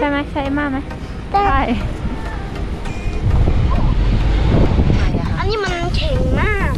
ใช่ไหมใช่มาไหมแต่ใช่ไม่อะค่ะอันนี้มันแข็งมาก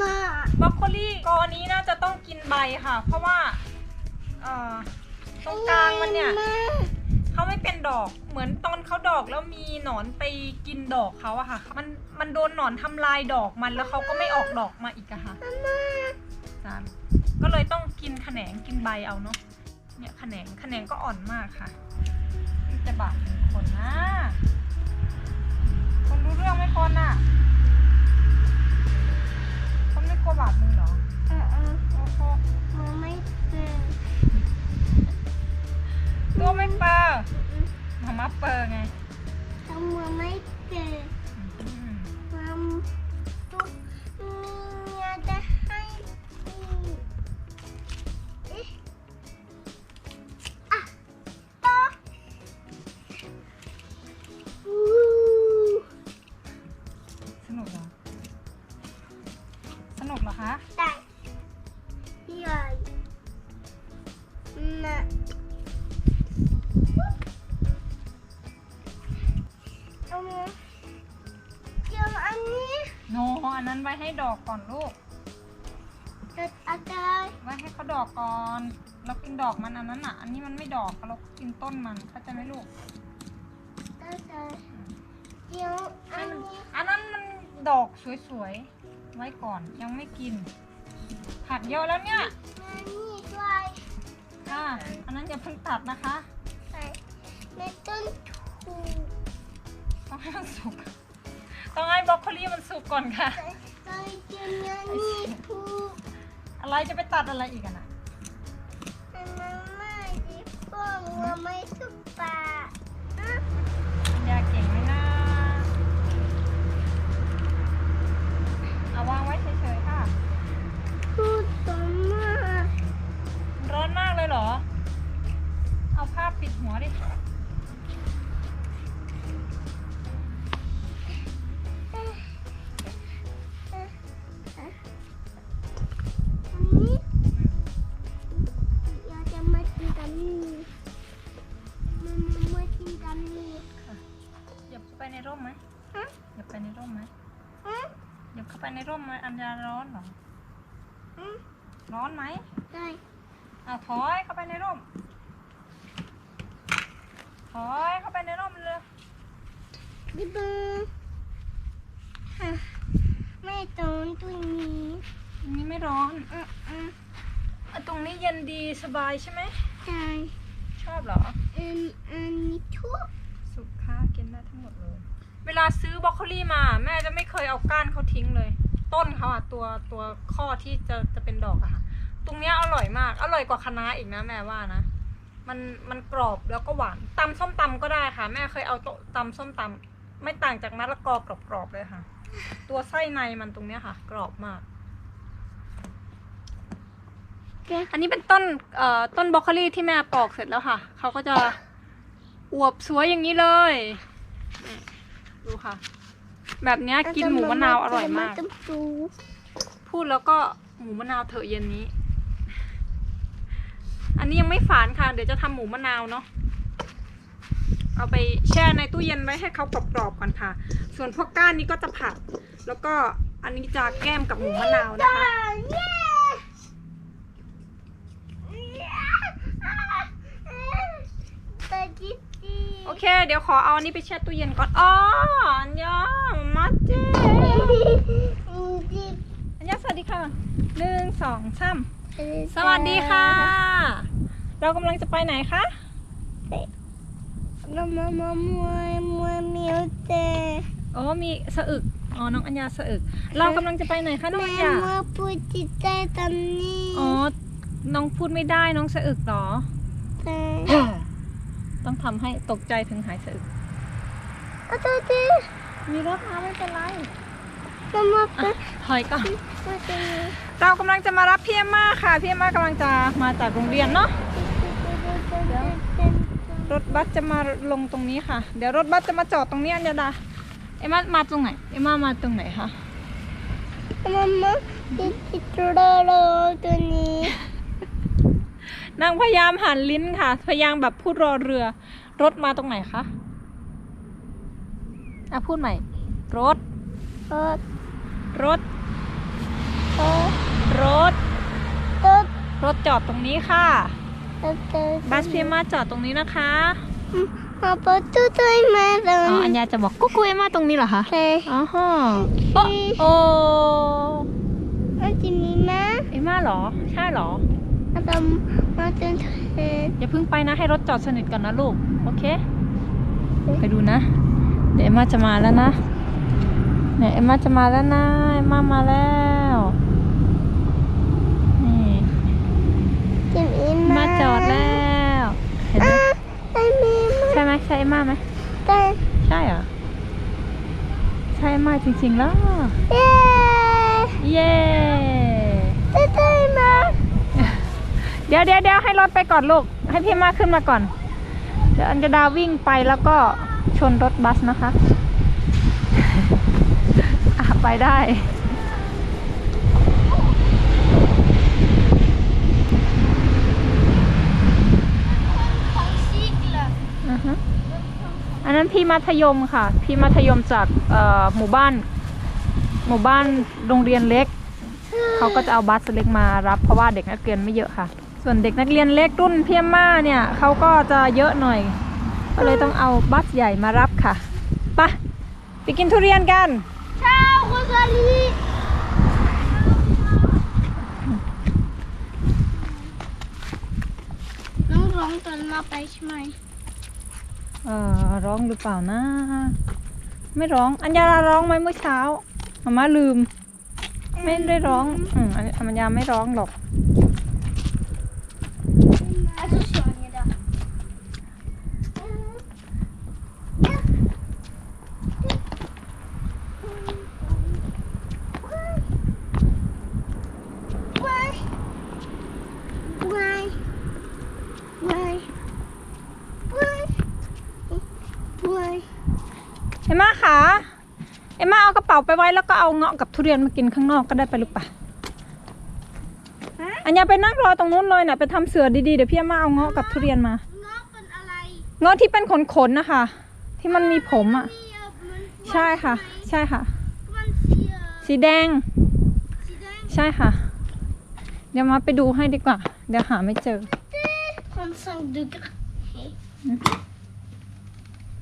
หญ่มากบรอกโคลี่กอนี้น่าจะต้องกินใบค่ะ เพราะว่าเอ่อตรงกลางมันเนี่ยใหญ่ากเขาไม่เป็นดอกเหมือนตอนเขาดอกแล้วมีหนอนไปกินดอกเขาอะค่ะ มันมันโดนหนอนทำลายดอกมันแล้วเขาก็ไม่ออกดอกมาอีกอะค่ะมาม่าจานก็เลยต้องกินแขนงกินใบเอาเนาะเนี่ยแขนงแขนงก็อ่อนมากค่ะนี่จะบาดมือคนนะคนรู้เรื่องไหมคนน่ะ นุกเหรอคะได้ใหญ่น่ะเอามาเดี๋ยวอันนี้โนอันนั้นไว้ให้ดอกก่อนลูกตัดอะไรไว้ให้เขาดอกก่อน เรากินดอกมันอันนั้นอะ อันนี้มันไม่ดอกเรากินต้นมันเข้าใจไหมลูกตัดอะไรเดี๋ยวอันนี้อันนั้นมันดอกสวยๆ ไว้ก่อนยังไม่กิน ผักเยอะแล้วเนี่ยอันนี้ด้วยอ่าอันนั้นอย่าเพิ่งตัดนะคะใส่ในต้นถูกต้องให้มันสุก ต้องให้บรอกโคลีมันสุกก่อนค่ะใส่ใส่เจนนี่ถูกอะไรจะไปตัดอะไรอีกอะนะอันนั้นไม่ดีพ่อหัวไม่สุการ้อนเหรอฮะร้อนไหมได้เอาถอยเข้าไปในร่ม ถอยเข้าไปในร่มเลยดิบูฮะไม่ต้องตัวนี้ตรงนี้ไม่ร้อนอะอะอะตรงนี้เย็นดีสบายใช่ไหม ใช่ชอบเหรอ อันอันนี้ทุกสุกค่ะกินได้ทั้งหมดเลย เวลาซื้อบรอกโคลีมา แม่จะไม่เคยเอาก้านเขาทิ้งเลย ต้นเขาอะตัวตัวข้อที่จะจะเป็นดอกอะค่ะ ตรงเนี้ยอร่อยมาก อร่อยกว่าคะน้าอีกนะแม่ว่านะ มันมันกรอบแล้วก็หวานตำส้มตำก็ได้ค่ะ แม่เคยเอาโตตำส้มตำไม่ต่างจากมะละกอกรอบๆเลยค่ะ ตัวไส้ในมันตรงเนี้ยค่ะ กรอบมากเด็กอันนี้เป็นต้นเอ่อต้นบรอกโคลีที่แม่ปอกเสร็จแล้วค่ะ เขาก็จะอวบสวยอย่างนี้เลย ดูค่ะ แบบเนี้ยกินหมูมะนาวอร่อยมากต้องดูพูดแล้วก็หมูมะนาวเถอะเย็นนี้ อันนี้ยังไม่ฝานค่ะ เดี๋ยวจะทำหมูมะนาวเนาะเอาไปแช่ในตู้เย็นไว้ให้เขากรอบๆก่อนค่ะ ส่วนพวกก้านนี้ก็จะผัด แล้วก็อันนี้จะแก้มกับหมูมะนาวนะคะ เย้เย้ เค เดี๋ยวขอเอาอันนี้ไปแช่ตู้เย็นก่อนอ๋ออันยามาเจอันยาสวัสดีค่ะหนึ่งสองสามสวัสดีค่ะ เรากำลังจะไปไหนคะมามามามวยมวยเมียวเจอ๋อมีสะอึกอ๋อน้องอัญญาสะอึก เรากำลังจะไปไหนคะน้องแม่อัญญามาพูดจิตใจตอนนี้อ๋อน้องพูดไม่ได้น้องสะอึกเหรอแต่ต้องทำให้ตกใจถึงหายสะอึกเอาตัวดีมีรถมาไม่เป็นไรมามาอะถอยก่อน มาตรงนี้เรากำลังจะมารับพี่เอมม่าค่ะ พี่เอมม่ากำลังจะมาจากโรงเรียนเนาะ รถบัสจะมาลงตรงนี้ค่ะ เดี๋ยวรถบัสจะมาจอดตรงนี้อัญญาดาเอ็มม่ามาตรงไหน เอ็มม่ามาตรงไหนคะ มามาจิตจิตรอรอตัวนี้ นางพยายามหันลิ้นค่ะ พยายามแบบพูดรอเรือ รถมาตรงไหนคะ อะพูดใหม่ รถ รถ รถ รถ รถ รถรถจอดตรงนี้ค่ะรถรถบัสพี่เอมม่าจอดตรงนี้นะคะมาประตูตัวมาตรงอ๋ออัญนี้ญาจะบอกกุ๊กกุ๊กเอมม่าตรงนี้เหรอคะใช่อ๋อฮะโอ้โอ้มันจะมีมาเอมม่าเหรอ ใช่เหรอมาตรง มาตรงเธออย่าเพิ่งไปนะ ให้รถจอดสนิทก่อนนะลูก โอเค ไปดูนะ เดี๋ยวเอ็มมาจะมาแล้วนะ เนี่ยเอ็มมาจะมาแล้วนะ เอ็มมามาแล้ว นี่จะมีเอ็มมามาจอดแล้ว เห็นไหมไม่มีมาใช่ไหมใช่เอ็มมาไหมแต่ใช่เหรอ ใช่เอ็มมาจริงๆแล้ว เย้ เย้จะได้มา เดี๋ยวเดี๋ยวเดี๋ยวให้รถไปก่อนลูก ให้พี่มาขึ้นมาก่อน เดี๋ยวอันจะดาวิ่งไปแล้วก็ชนรถบัสนะคะอะไปได้ อันนั้นพี่มัธยมค่ะ พี่มัธยมจากหมู่บ้าน หมู่บ้านโรงเรียนเล็ก เขาก็จะเอาบัสเล็กมารับ เพราะว่าเด็กนักเรียนไม่เยอะค่ะ ส่วนเด็กนักเรียนเล็กรุ่นเพียมมาเนี่ยเขาก็จะเยอะหน่อย ก็เลยต้องเอาบัสใหญ่มารับค่ะไปะไปกินทุเรียนกันเช้าคุณสาลีน้องร้องตอนมาไปใช่ไหมเออร้องหรือเปล่านะ ไม่ร้อง อัญญาร้องไหมเมื่อเช้ามาม่าลืม ไม่ได้ร้อง อืมอันอัญญาไม่ร้องหรอก เอ็มม่าคะเอ็มม่าเอากระเป๋าไปไว้แล้วก็เอาเงาะกับทุเรียนมากินข้างนอกก็ได้ไปหรือเปล่าอันยาไปนั่งรอตรงนู้นเลยน่ะไปทำเสือดีๆเดี๋ยวพี่เอ็มม่าเอาเงาะกับทุเรียนมาเงาะที่เป็นขนๆนะคะ ที่มันมีผมอะ ใช่ค่ะ ใช่ค่ะ สีแดง ใช่ค่ะ เดี๋ยวมาไปดูให้ดีกว่า เดี๋ยวหาไม่เจอ35 degrés.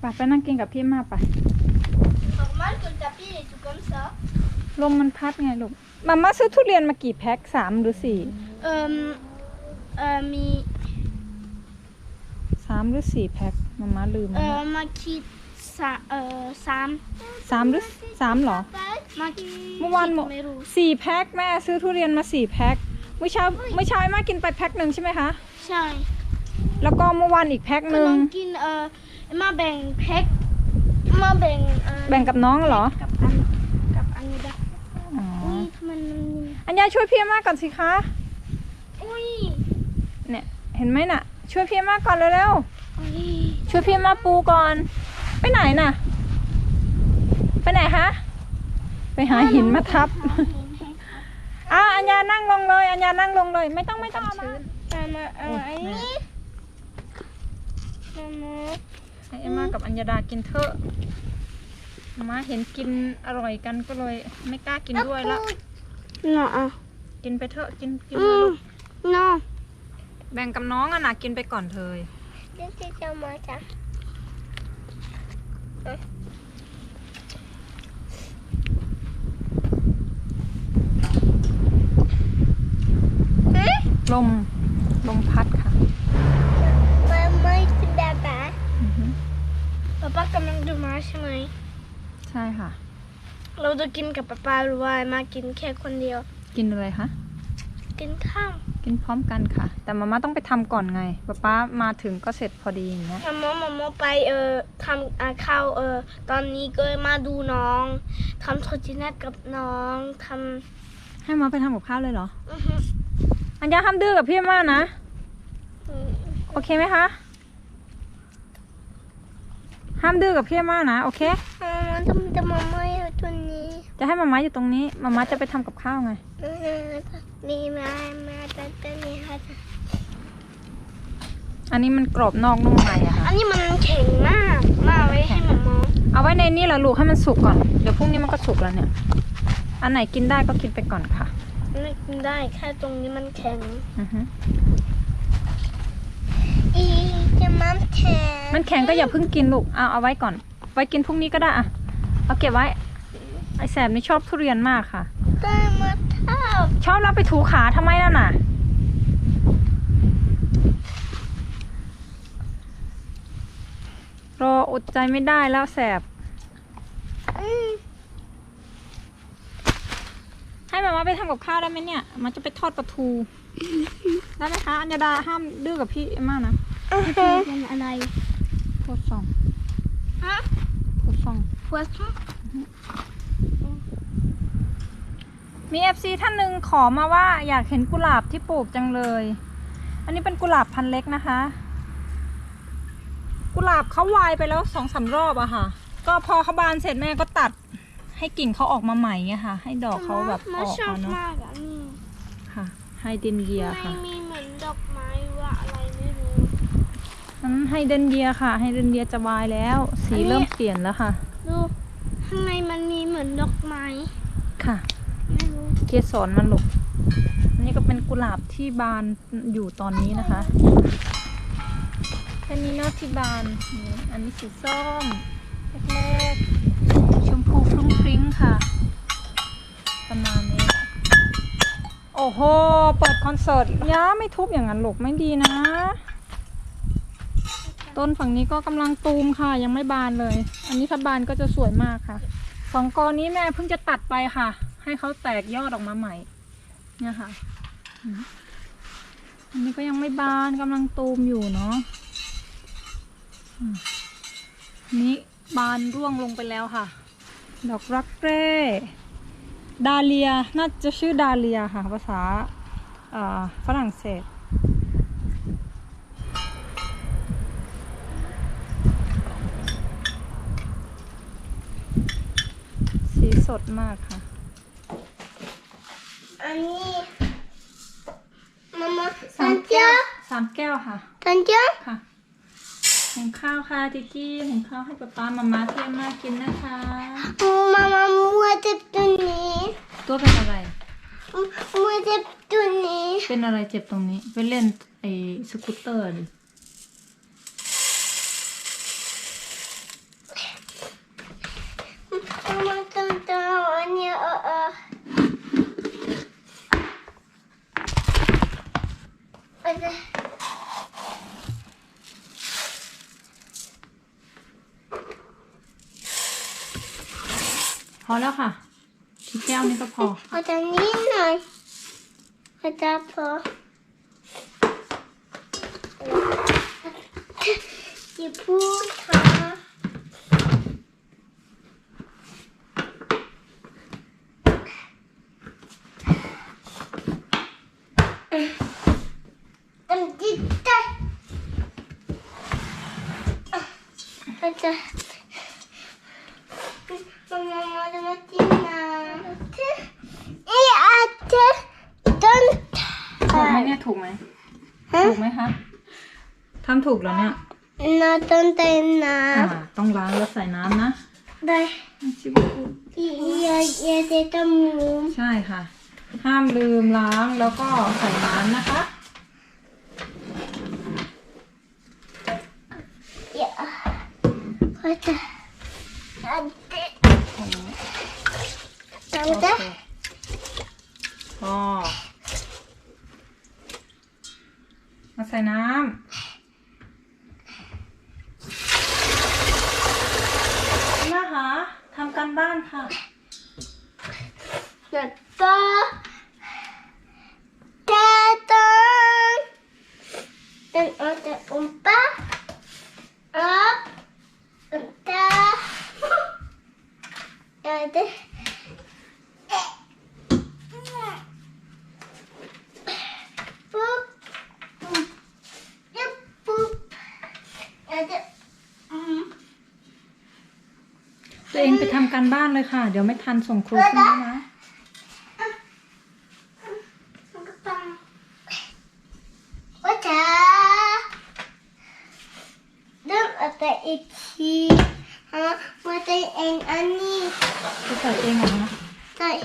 ไปไปนั่งกินกับพี่เอ็มม่าไป il est tout comme ça. ลมมันพัดไงลูกมาม่าซื้อทุเรียนมากี่แพ็คสามหรือสี่ Euh, euh, mi, สามหรือสี่แพ็คมาม่าลืมแล้ว euh, ma kit, ça, euh, Sam. สามหรือสามเหรอ Ma kit, เมื่อวานหมด numéro. สี่แพ็คแม่ซื้อทุเรียนมาสี่แพ็คเมื่อเช้าเมื่อเช้าแม่กินไปแพ็คหนึ่งใช่ไหมคะใช่แล้วก็เมื่อวานอีกแพ็คหนึ่งน้องกินเอ่อมาแบ่งแพ็คมาแบ่งเอ่อแบ่งกับน้องเหรอ กับอันกับอันนี้ได้ อ๋อ อุ้ยมันมัน อัญญาช่วยพี่เอ็มม่าก่อนสิคะ อุ้ยเนี่ยเห็นไหมน่ะ ช่วยพี่เอ็มม่าก่อนเร็วอุ้ยๆช่วยพี่เอ็มม่าปูก่อน ไปไหนน่ะ ไปไหนคะ ไปหาหินมาทับอะอัญญานั่งลงเลย อัญญานั่งลงเลย ไม่ต้องไม่ต้องเอามาเอามาเอามาอันนี้มามาให้เอ็มมากับอัญญาดากินเถอะมาเห็นกินอร่อยกันก็เลย ไม่กล้ากินด้วยแล้ว เนาะอะกินไปเถอะกินกินอืเลยมลูกเนาะแบ่งกับน้องอะนะกินไปก่อนเถยเดี๋ยวจะมาจ้ะเอ๊ะลม ลมพัดค่ะไม่ไม่กินแบบแบบอือฮึป๊าป๊ากำลังดูมาใช่ไหม ใช่ค่ะ เราจะกินกับป๊าป๊าหรือว่ามากินแค่คนเดียว กินอะไรคะ กินข้าวกินพร้อมกันค่ะ แต่มาม่าต้องไปทำก่อนไงป๊าป๊ามาถึงก็เสร็จพอดีอย่างเงี้ยมาม่ามาม่าไปเออทำอ่าข้าวเออตอนนี้ก็มาดูน้องทำโทจินัทกับน้องทให้มาไปทำกับข้าวเลยเหรอำอื้อหืออันยาห้ามดื้อกับพี่มากนะอืมโอเคไหมคะ ห้ามดื้อกับพี่มากนะ โอเค มาม่าทำแต่มาม่าอยู่ตัวนี้จะให้มาม่าอยู่ตรงนี้ มาม่าจะไปทำกับข้าวไง เออนี่มามาแต่ตัวนี้ค่ะอันนี้มันกรอบนอกนุ่มในอะค่ะ อันนี้มันแข็งมากมากเลยให้มาม่าเอาไว้ในนี่แหละลูกให้มันสุกก่อน เดี๋ยวพรุ่งนี้มันก็สุกแล้วเนี่ย อันไหนกินได้ก็กินไปก่อนค่ะ ไม่กินได้แค่ตรงนี้มันแข็ง อือฮึ อีจะมันแข็งมันแข็งก็อย่าเพิ่งกินลูก เอาเอาไว้ก่อน ไว้กินพรุ่งนี้ก็ได้อะเอาเก็บไว้ ไอแสบนี่ชอบทุเรียนมากค่ะ ได้มาเท่าชอบรับไปถูขาทำไมนั่นน่ะ รออดใจไม่ได้แล้วแสบ อืม ให้มามาไปทำกับข้าวได้ไหมเนี่ย มันจะไปทอดปลาทูได้ไหมคะอัญญาดาห้ามดื้อกับพี่เอมม่านะเป็นอะไรโทษฟองฮะโทษฟองหัวส้มมีเอฟซีท่านหนึ่งขอมาว่าอยากเห็นกุหลาบที่ปลูกจังเลย อันนี้เป็นกุหลาบพันเล็กนะคะ กุหลาบเขาวายไปแล้วสองสามรอบอะค่ะ ก็พอเขาบานเสร็จแม่ก็ตัด ให้กิ่งเขาออกมาใหม่ไงค่ะ ให้ดอกเขาแบบอมาอกชอบมาเนาะมากอะนี่ค่ะ ไฮเดนเยียไม่ค่ะมีเหมือนดอกไม้ว่าอะไรไม่รู้นั้นไฮเดนเยียค่ะ ไฮเดนเยียจะวายแล้ว สีเริ่มเปลี่ยนแล้วค่ะ ดูข้างในมันมีเหมือนดอกไม้ค่ะ ไม่รู้เกสรมันหลกอันนี้ก็เป็นกุหลาบที่บานอยู่ตอนนี้นะคะอันนี้เนาะที่บานนี่อันนี้สีส้มเล็กๆชมพูฟ ริ้งค่ะ ประมาณนี้ โอ้โห เปิดคอนเสิร์ตย้าไม่ทุบอย่างนั้นหลกไม่ดีนะ ต้นฝั่งนี้ก็กำลังตูมค่ะ ยังไม่บานเลย อันนี้ถ้าบานก็จะสวยมากค่ะ สองกอนี้แม่เพิ่งจะตัดไปค่ะ ให้เขาแตกยอดออกมาใหม่ เนี่ยค่ะ อันนี้ก็ยังไม่บานกำลังตูมอยู่เนาะนนี้บานร่วงลงไปแล้วค่ะ ดอกรักแร่ดาเลียน่าจะชื่อดาเลียค่ะ ภาษาอ่าฝรั่งเศส สีสดมากค่ะ อันนี้มามาสามแก้วสามแก้วค่ะตันเจ้าค่ะ หุงข้าวค่ะทิกกี้หุงข้าวให้ป๊าป๊ามาม่าเที่ยงมากินนะคะมามามัวเจ็บตัวนี้ ตัวเป็นอะไร มัวเจ็บตัวนี้ เป็นอะไรเจ็บตรงนี้ ไปเล่นไอ้สกูตเตอร์ดิมามาตัวตัวอันนี้เออเออเออพ อแล้วค่ะที่แก้วนี้ก็พอเอาแต่นี้หน่อยเอาแต่พออย่าพูดค่ะทำจิตใจ เอาแต่ Mamma, mamma, Martina. I att den ถูกไหมเนี่ยถูกไหมถูกไหมคะทำถูกแล้วเนี่ย na den อ่า denna. ต้องล้างแล้วใส่น้ำนะ Där. ชิบุกุ Jag ger det till mom. ใช่ค่ะ ห้ามลืมล้างแล้วก็ใส่น้ำนะคะ Ja. Vänta. มาใส่น้ำนะคะทำการบ้านค่ะ Dada. Dada. Dan ada umpa. Up. Unta. Ada. Boop. Boop. Yep, boop. Ada. Mm. ตัวเองไปทำการบ้านเลยค่ะ เดี๋ยวไม่ทันส่งครูพรุ่งนี้นะ Say.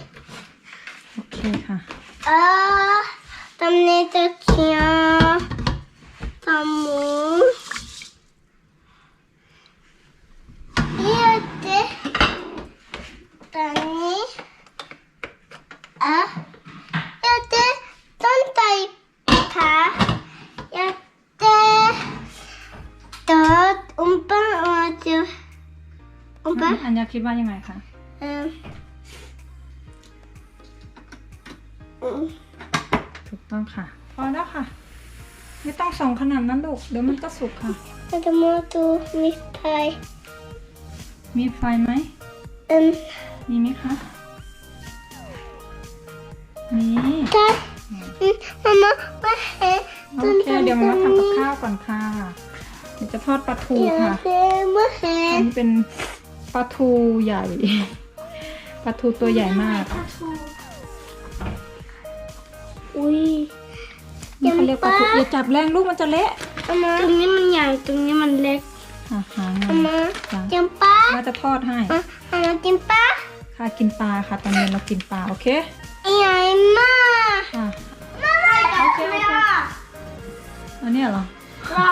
โอเคค่ะ Ah. Tamne to kya. Tamu. Yate. Tani. Ah. Yate. Tontai. Ta. Yate. Dot. Umpa. Umpa. Umpa. อัญญาคิดว่ายังไงคะ Um. Mm. ถูกต้องค่ะ พอแล้วค่ะ ไม่ต้องส่องขนาดนั้นลูก เดี๋ยวมันก็สุกค่ะ Ada mau tu mistai. มีไฟไหม Um. มีไหมคะ มี Ta. Mm, Mama. Mahe. โอเค เดี๋ยวมาทำกับข้าวก่อนค่ะ เดี๋ยวจะทอดปลาทูค่ะ Ya, mahe. อันนี้เป็นปลาทูใหญ่ ปลาทูตัวใหญ่มาก อุ้ยนี่เขาเรียกปลาทูอย่าจับแรงลูกมันจะเละตรงนี้มันใหญ่ตรงนี้มันเล็กอะหางมามาจ้ะจิมป้าว่าจะทอดให้มามาจิมป้าค่ะกินปลาค่ะตอนเย็นเรากินปลาโอเคใหญ่มากค่ะโอเคโอเคอันเนี้ยเหรอรอ